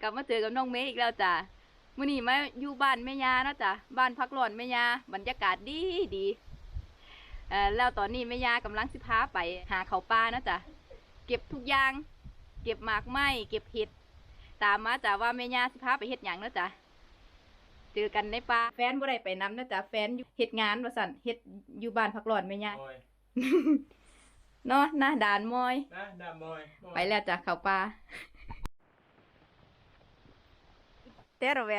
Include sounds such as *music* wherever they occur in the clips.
กลับมาเจอกับน้องเมย์อีกแล้วจ้ะมื้อนี้มาอยู่บ้านแม่ยาเนาะจ้ะบ้านพักร้อนแม่ยาบรรยากาศดีดีเอ่อแล้วตอนนี้แม่ยากำลังสิพาไปหาเขาวป่านะจ้ะเก็บทุกอย่าง เก็บหมากไม้เก็บเห็ดตามมาจ้ะว่าแม่ยาสิพาไปเฮ็ดหยังเนาะจ้ะเจอกันในป่าแฟนบ่ได้ไปนำนะจ้ะแฟนอยู่เฮ็ดงานว่าซั่นเฮ็ดอยู่บ้านพักร้อนแม่ยา มอยเนาะหน้าด่านมอย นะดามอยมอย ไปแล้วจ้ะเขาป่า เต้รอเว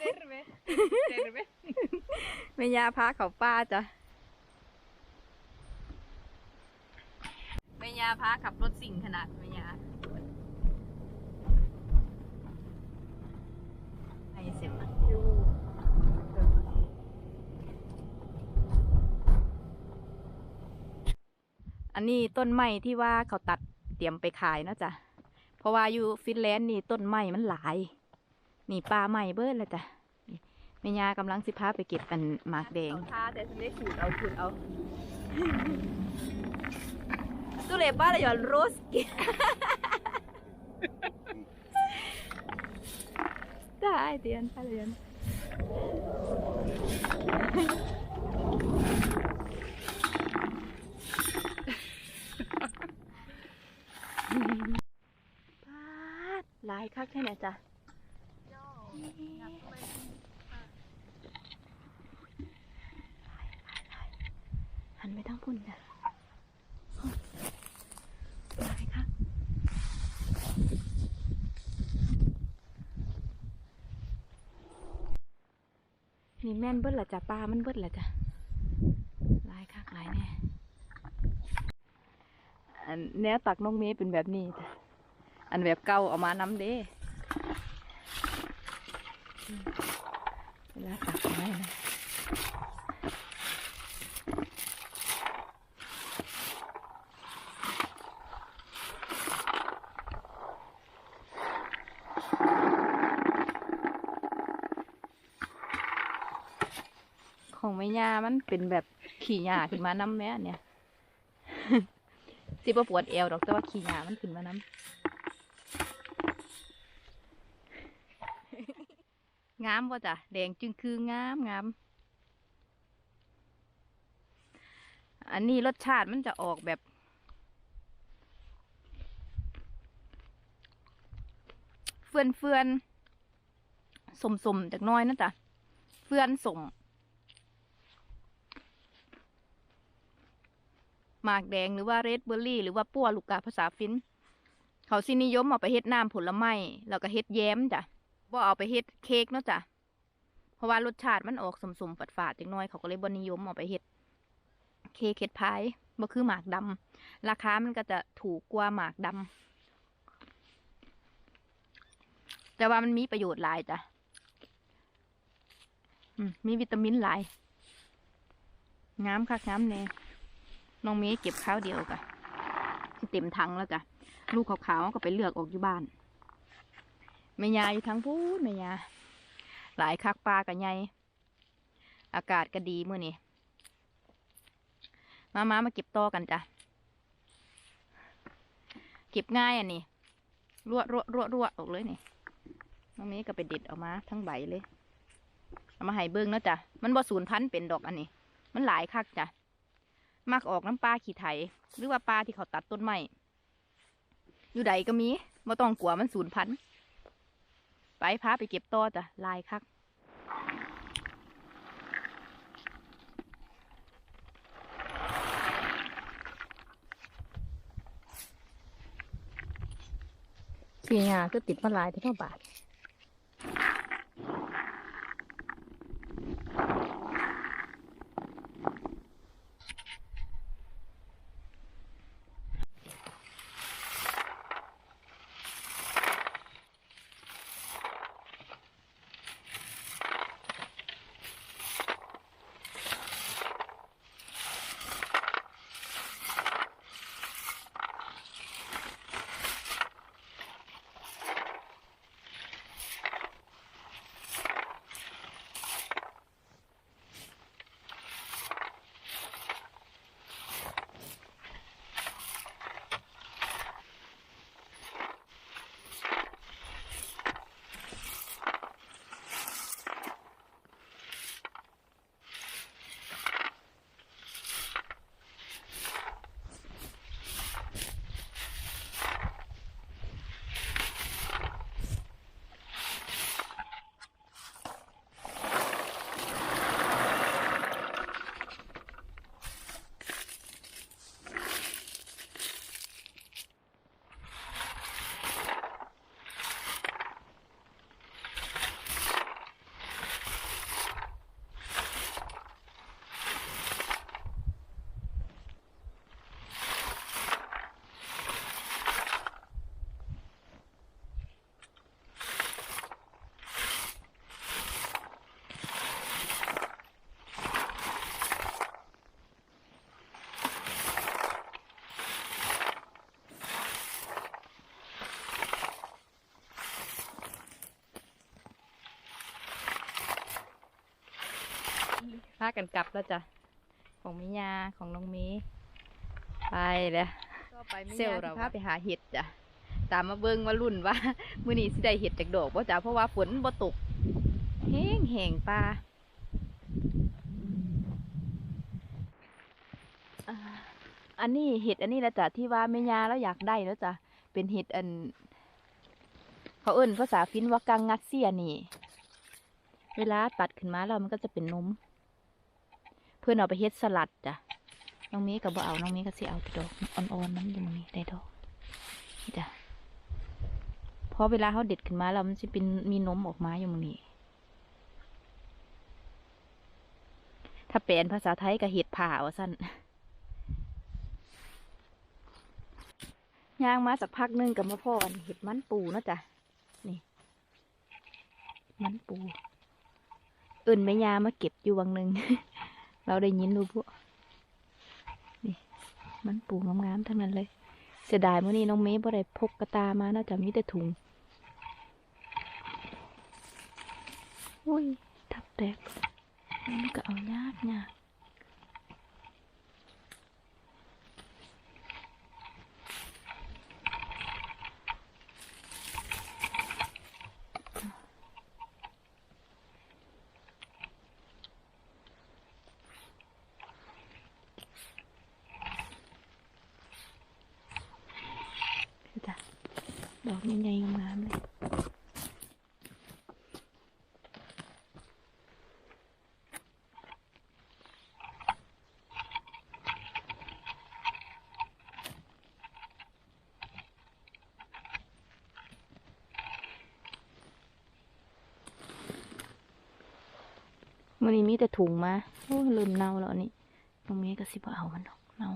Terve. Terve. แม่ยาพาเขาป่าจ้ะแม่ยาพาขับรถสิ่งขนาดแม่ยาไอเสียมันอันนี้ต้นไม้ที่ว่าเขาตัดเตรียมไปขายเนาะจ้ะเพราะว่าอยู่ฟินแลนด์นี่ต้นไม้มันหลาย นี่ปลาใหม่เบิดแล้วจ้ะนี่แม่ยากำลังสิพาไปเก็บอันหมากแดงท่าแต่ฉันได้ขูดเอาขูดเอาตุเลป้าเลยอนโรสกิได้เดียนไปเดียนปาดหลายคักแค่ไหนจ๊ะหันไปทางพุ่นจ้ะหลายคักนี่ แม่นเบิดละจ้ะปลามันเบิดละจ้ะหลายคักหลายแน่อันแนวตักน้องเมย์เป็นแบบนี้จ้ะอันแบบเก่าเอามานำเด้อืมเวลาตักได้นะของแมันเป็นแบบขี่หญ้าขึ้นมาน้ำแม่เนี่ยสิบปวดเอวดอกแต่ว่าขี่หญ้ามันขึ้นมาน้ำงามป่ะจ้ะแดงจึงคืองามงามอันนี้รสชาติมันจะออกแบบ เฟื่อนเฟื่อนสมสมจากน้อยนะจ๊ะเฟื่อนสม หมากแดงหรือว่าเรดเบอร์รี่ หรือว่าปั้วลูกกาภาษาฟิน เขาสินิยมเอาไปเฮ็ดน้ำผลไม้แล้วก็เฮ็ดแย้มจ้ะบ่เอาไปเฮ็ดเค้กเนาะจ้ะเพราะว่ารสชาติมันออกสมๆฝาดๆจังน้อยเขาก็เลยบ่นิยมเอาไปเฮ็ดเค้กเฮ็ดพายบ่คือหมากดำราคามันก็จะถูกกว่าหมากดำแต่ว่ามันมีประโยชน์หลายจ้ะมมีวิตามินหลายงามคักงามแน่ น้องเมย์เก็บข้าวเดียวกะที่เต็มถังแล้วจ้ะลูกขาวๆก็ไปเลือกออกอยู่บ้านแม่ยาอยู่ทั้งพูดแม่ยาหลายคักปลากันใหญ่อากาศก็ดีมื้อนี้มามามาเก็บต่อกันจ้ะเก็บง่ายอันนี้รั่วรั่วรั่วรั่วออกเลยนี่น้องเมย์ก็ไปเด็ดออกมาทั้งใบเลย เอามาให้เบิ้งเนาะจ้ะมันบ่สูญพันธุ์เป็นดอกอันนี้ มันหลายคักจ้ะ มักออกน้ำปลาขี้ไถ หรือว่าปลาที่เขาตัดต้นไม้อยู่ใดก็มีบ่ต้องกลัวมันสูญพันธุ์ไปพาไปเก็บต่อจ้ะลายคักขี้งาก็ติดมาลายที่เท่าบาท พากันกลับแล้วจ้ะ ของแม่ยาของน้องเมย์ไปแล้วก็ไปเซลเราพาไปหาเห็ดจ้ะ ตามมาเบิ่งมาลุ่นว่ามื้อนี้สิได้เห็ดจากดอกบ่จ้ะเพราะว่าฝนบ่ตกแห้งแห้งปลาอ่าอันนี้เห็ดอันนี้แหละจ้ะที่ว่าแม่ยาแล้วอยากได้แล้วจ้ะ เป็นเห็ดอัน เขาเอิ้นภาษาฟินว่ากังงัดเสียนี่ เวลาตัดขึ้นมาแล้วมันก็จะเป็นนมเพื่อนเอาไปเฮ็ดสลัดจ้ะน้องมย์ก็บ่เอาน้องมย์ก็สิเอาแต่ดอกอ่อนๆมันอยู่ตรงนี้ได้ดอกจ้ะเพราะเวลาเขาเด็ดขึ้นมาแล้วมันจะเป็นมีนมออกมาอยู่ตรงนี้ถ้าแปลนภาษาไทยก็เห็ดผ่าว่าสั้นย่างมาสักพักนึงกับมาพ่ออันเห็ดมันปูเนาะจ้ะนี่มันปู อื่นแม่ยามาเก็บอยู่วังหนึ่ง เราได้ยินดูพวกนี่มันปูงามๆทั้งนั้นเลย เสียดายเมื่อนี้น้องเมย์บ่ได้พกกระตามาน่าจะมีแต่ถุงอุ้ยทับแตกมันก็เอายากยากคือจ้ะ ดอกใหญ่ๆงามๆเลยมันนี้มีแต่ถุงมาโอ้ลืมเน่าแล้วนี่ตรงนี้ก็สิบ่เอามันดอกเน่า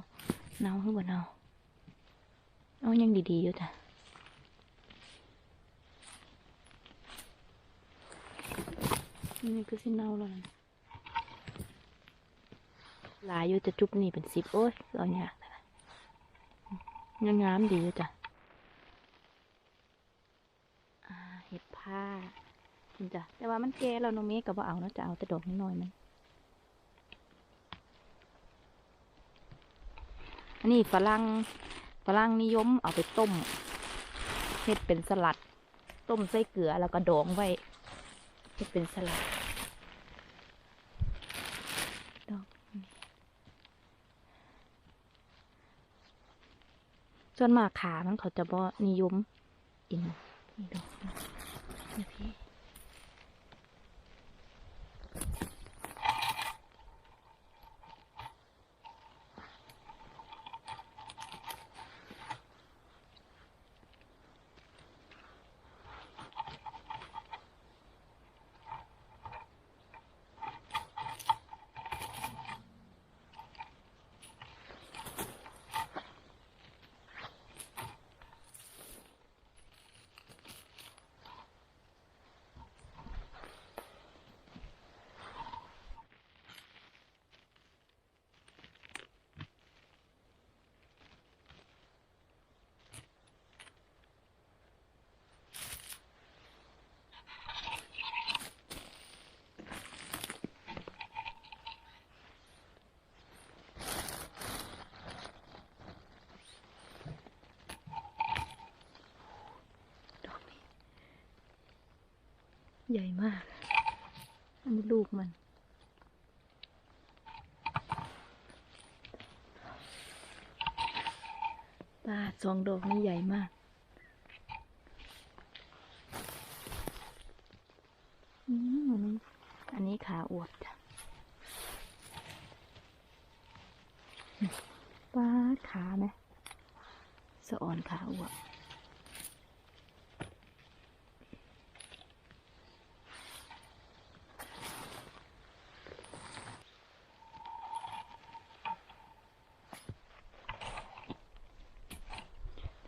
เน่าคือบ่าเน่าเอายังดีๆอยู่จ้ะ นี่ก็สิเน่าแล้วนะหลายอยู่จะจุบนี่เป็นสิบโอ้ยเอายากนะยังงามดีอยู่จ้ะเห็ดผ้านี่จ้ะแต่ว่ามันแก่แล้วนเมฆก็บ่เอาเนาะจะเอาแต่ดอกน้อยมันอันนี้ฝรั่งฝรั่งนิยมเอาไปต้มเฮ็ดเป็นสลัด ต้มใส่เกลือแล้วก็ดองไว้ จะเป็นสลัดดอกส่วนมากขามันเขาจะบ่นิยมกินนี่ดอกนี่พี่ ใหญ่มาก อันนี้ลูกมัน ตาสองดอกนี่ใหญ่มาก อืมอันนี้ขาอวบจ้ะป้าดขาไหมสะอ่อนขาอวบ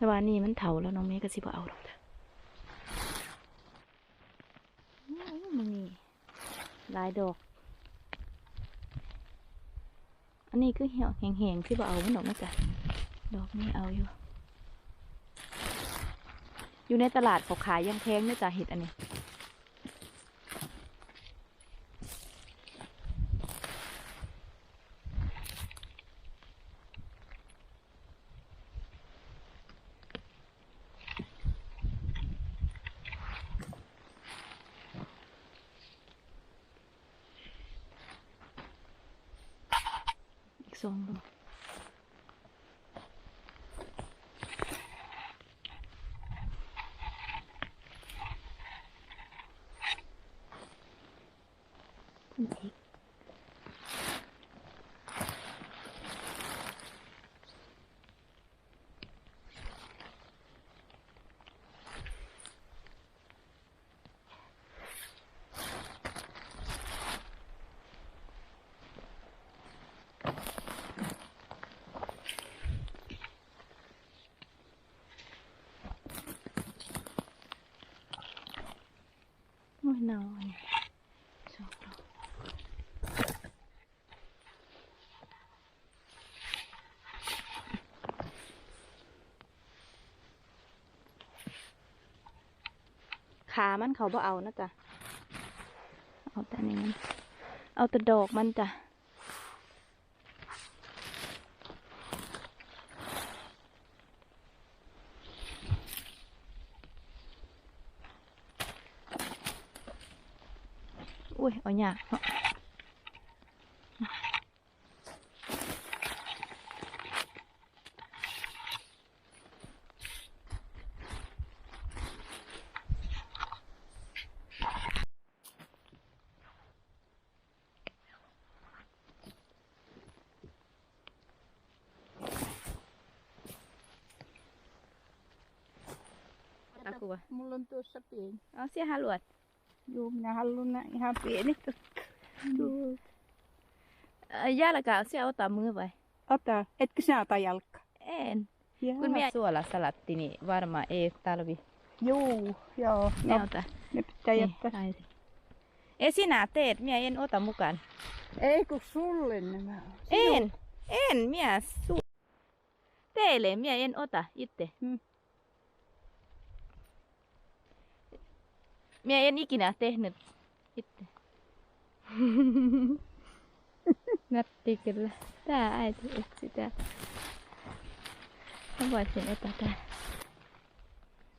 แต่ว่านี่มันเถาแล้วน้องเมย์ก็สิบ่เอาหรอกจ้ะมันนี่ลายดอก อันนี้คือเหี่ยวแห้งๆที่บ่เอามันดอกนะจ๊ะดอกนี้เอาอยู่ อยู่ในตลาดเขาขายยังแพงนะจ๊ะเห็ดอันนี้ สองดอกพุ่นอีกโอ้ยห นอนสองดอกขามันเขาบ่เอานะจ๊ะ เอาแต่นี้มัน เอาแต่ดอกมันจ้ะ อุ้ยเอาหยาก Juu, minä haluan nää ihan pieni. Tuo. เอ่อย่าละกะเอาเสียเอาตามมือไป Ota, etkö sinä ota jalka? En. Jaa. Kun minä suola salatti, niin varmaan ei talvi. Juu, joo. Ne No, ota. ne pitää Niin, jättää. taisi. Ei sinä teet, minä en ota mukaan. Ei kun sulle nämä on. En, en, minä su... Teille, minä en ota itse. Hmm. Minä en ikinä tehnyt itse. *laughs* Nätti kyllä. Tää äiti etsi tää. Mä voisin tää.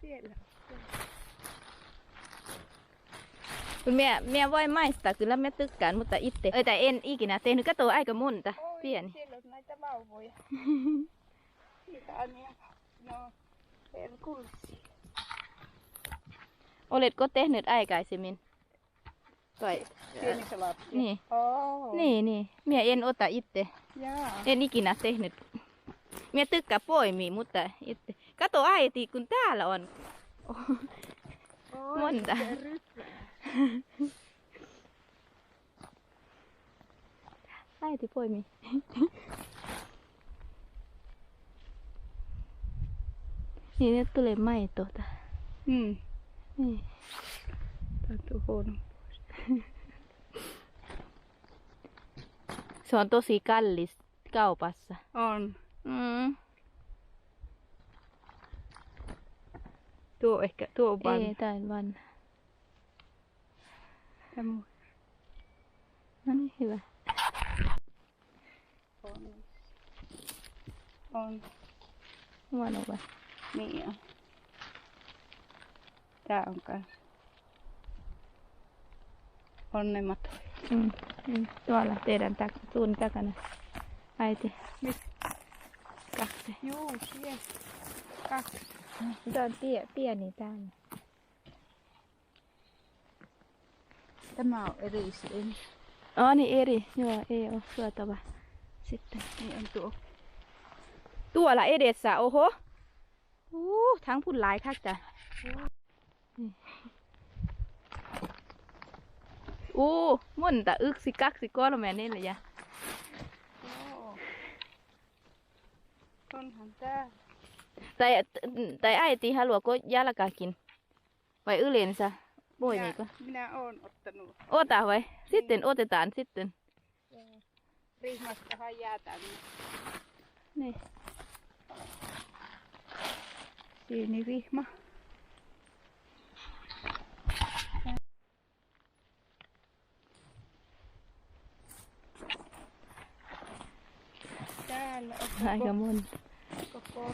Siellä. Kun minä, minä voin maistaa, kyllä minä tykkään, mutta itse. Tai en ikinä tehnyt. Kato, aika monta. Oi, Pieni. siellä on näitä vauvoja. Mitä on ihan, no, herkullisia. Oletko tehnyt aikaisemmin? Tai, Pienissä lapsia. niin. Oo. Niin, niin. Minä en ota itse. Jaa. En ikinä tehnyt. Minä tykkään poimia, mutta itse. Kato äiti, kun täällä on. Oi, monta. Äiti poimi. niin, nyt tulee maitoa. Mm. Niin. Täytyy huono. Se on tosi kallis kaupassa. On. Mm. Tuo ehkä, tuo on vanha. Ei, tää on vanha. No niin, hyvä. on. On. Vai? Niin on. Tää on kans. Onnemato. Mm. Mm. Tuolla teidän tak- suun takana. Äiti. Missä? Kaksi. Juu, siellä. Kaksi. Tämä on pie- pieni täällä. Tämä on eri siinä. Oh, niin eri. Joo, ei ole syötävä. Sitten. Niin on tuo. Tuolla edessä, oho. Uh, ทั้งพุ่นหลายคักจ้ะ อู้ monta yksi kaksi kolme neljä Joo. Onhan tää. tai, tai äiti haluaako jalkakin vai yleensä poimiko Minä, minä oon ottanut. ota vai sitten otetaan sitten Rihmastahan jää tänne. niin. Pieni rihma. täällä on koko, Aika monta. Koko.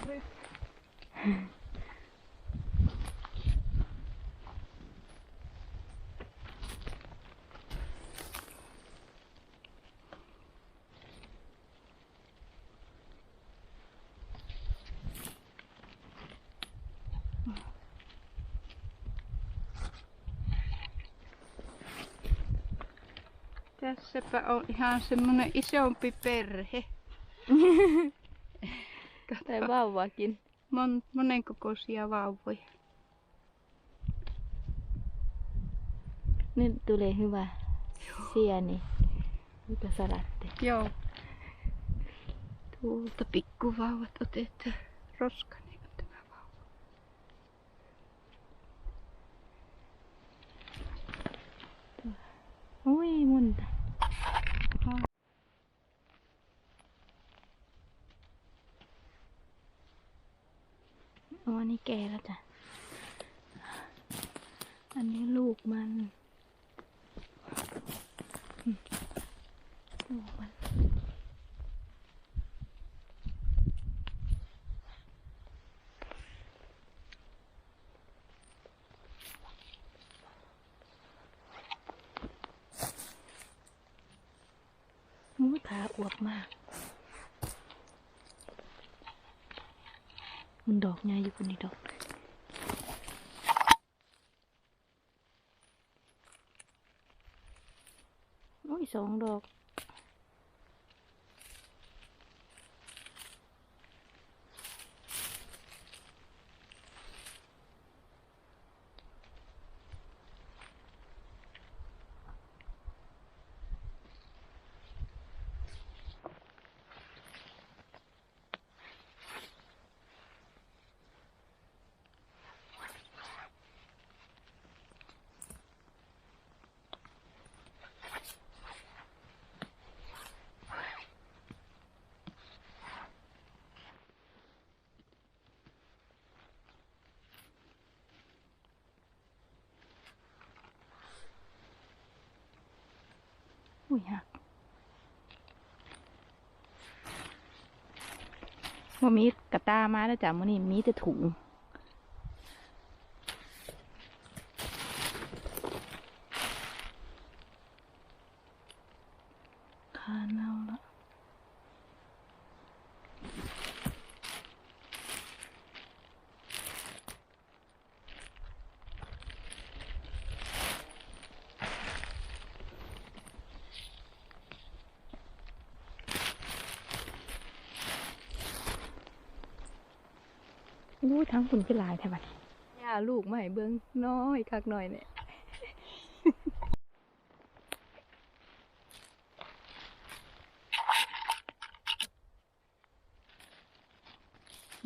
Tässäpä on ihan semmonen isompi perhe. แต่ว่าวว่ากิน Mon, monenkokoisia vauvoja. นี่ตัวเลยคือว่าเสียนี่นี่ก็สลัดเด้ Joo. Tuolta pikkuvauvat otetaan. Roskanen on tämä vauva. อุ้ย มุนตะอ๋ออันนี้แก่แล้วจ้ะ อันนี้ลูกมันอืมลูกมัน มูขาอวบมาก มันดอกไง อุ้ยหักว่ามีกระตามาแล้วจ้ะมื่อนี้มีแต่ถุง ทั้งคุณคือหลายแท้บัดย่าลูกใหม่เบิ้งน้อยคักหน่อยเนี่ย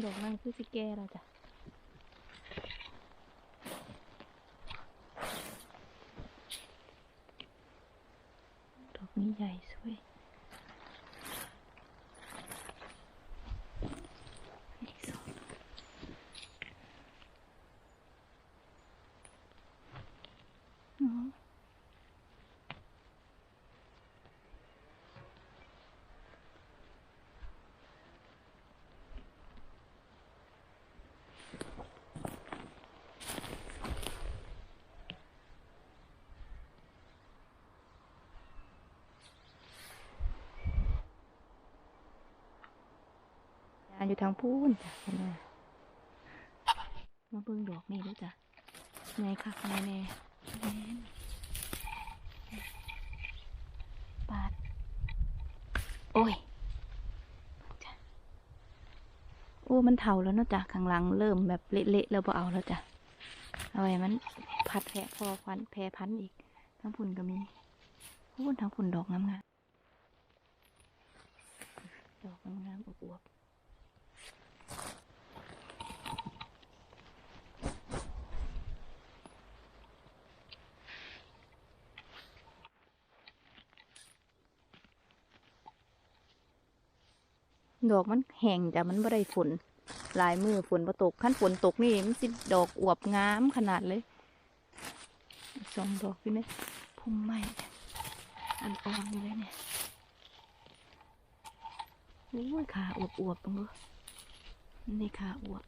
ดอกนั่นคือสิแก่แล้วจ้ะดอกนี้ใหญ่สวย ยานอยู่ทางพูนจ้ะเห็นไหมาเบิ่งดอกนี่ด้วยจ้ะไงค่ะแน่แน่แน่ปาด โอ้ยจ้ะโอ้มันเถาแล้วเนาะจ้ะข้างหลังเริ่มแบบเละๆแล้วพอเอาแล้วจ้ะเอาไว้มันพัดแผลพอควันแพรพันธ์อีก ทั้งพุ่นก็มีพุ่นทั้งพุ่นดอกงามๆดอกงามๆอวบๆ ดอกมันแห้งจ้ะมันบ่ได้ฝนลายมือฝนบ่ตกขั้นฝนตกนี่มันสิดอกอวบงามขนาดเลยสองดอกพี่เนี่ยพุ่มไม้อ่อนๆอยู่เลยเนี่ยโอ้ยขาอวบๆตรงนู้นนี่ขาอวบ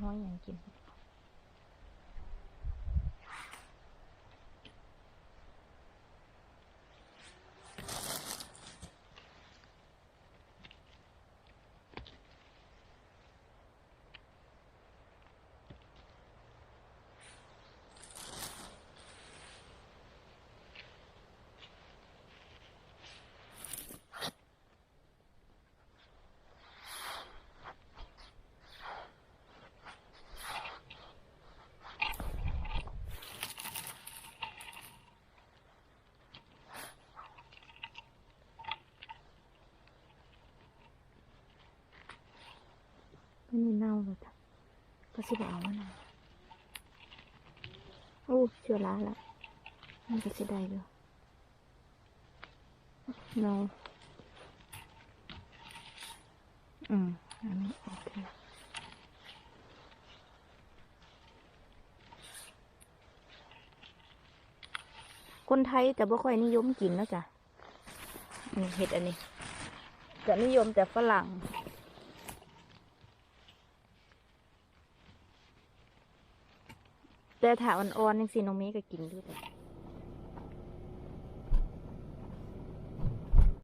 มีห้อยอย่างกิน ไม่นี่เน่าเลยจ้ะก็สิบเอามาหน่อยโอ้เชื้อราละมันก็สิได้เลยเนาอืมอันนี้โอเคคนไทยจะบ่ค่อยนิยมกินแล้วจ้ะเห็ดอันนี้ จะนิยมแต่ฝรั่ง แต่ถ้าอ่อนๆยังสีน้องเมย์ก็กินด้วย